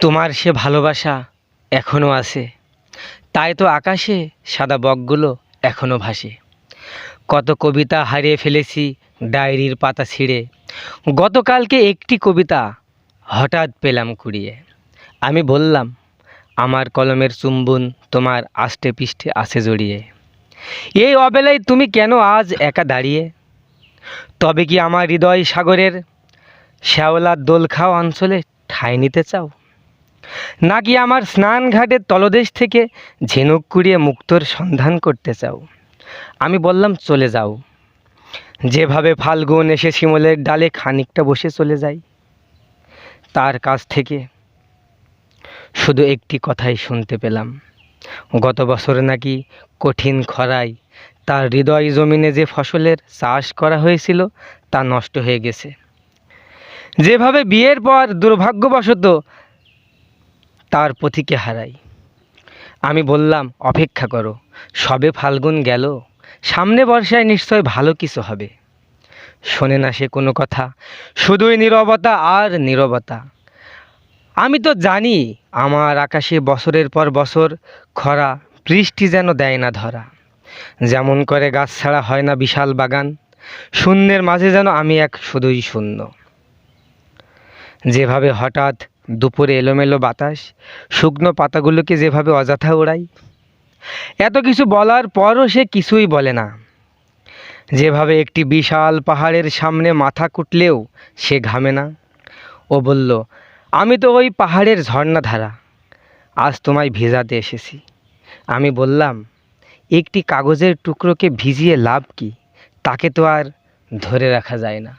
তোমার সে ভালোবাসা এখনও আছে। তাই তো আকাশে সাদা বকগুলো এখনও ভাসে। কত কবিতা হারিয়ে ফেলেছি ডায়েরির পাতা ছিঁড়ে। গতকালকে একটি কবিতা হঠাৎ পেলাম কুড়িয়ে। আমি বললাম, আমার কলমের চুম্বন তোমার আষ্টে পৃষ্ঠে আছে জড়িয়ে। এই অবেলায় তুমি কেন আজ একা দাঁড়িয়ে? তবে কি আমার হৃদয় সাগরের শ্যাওলার দোলখাও অঞ্চলে ঠাঁই নিতে চাও? নাকি আমার স্নান ঘাটের তলদেশ থেকে ঝিনুক কুড়িয়ে মুক্তোর সন্ধান করতে চাও। আমি বললাম, চলে যাও। যেভাবে ফাল্গুন এসে শিমলের ডালে খানিকটা বসে চলে যায় তার কাছ থেকে শুধু একটি কথাই শুনতে পেলাম। গত বছর নাকি কঠিন খরায় তার হৃদয় জমিনে যে ফসলের চাষ করা হয়েছিল, তা নষ্ট হয়ে গেছে। যেভাবে বিয়ের পর দুর্ভাগ্যবশত তার পথিকে হারাই। আমি বললাম, অপেক্ষা করো, সবে ফাল্গুন গেল, সামনে বর্ষায় নিশ্চয় ভালো কিছু হবে। শোনে না সে কোনো কথা, শুধুই নীরবতা আর নীরবতা। আমি তো জানি, আমার আকাশে বছরের পর বছর খরা, বৃষ্টি যেন দেয় না ধরা। যেমন করে গাছ ছাড়া হয় না বিশাল বাগান, শূন্যের মাঝে যেন আমি এক শুধুই শূন্য। যেভাবে হঠাৎ দুপুরে এলোমেলো বাতাস, শুকনো পাতাগুলোকে যেভাবে অযথা ওড়াই এত কিছু বলার পরও সে কিছুই বলে না। যেভাবে একটি বিশাল পাহাড়ের সামনে মাথা কুটলেও সে ঘামে না। ও বলল, আমি তো ওই পাহাড়ের ঝর্ণাধারা। আজ তোমায় ভেজাতে এসেছি। আমি বললাম, একটি কাগজের টুকরোকে ভিজিয়ে লাভ কি? তাকে তো আর ধরে রাখা যায় না।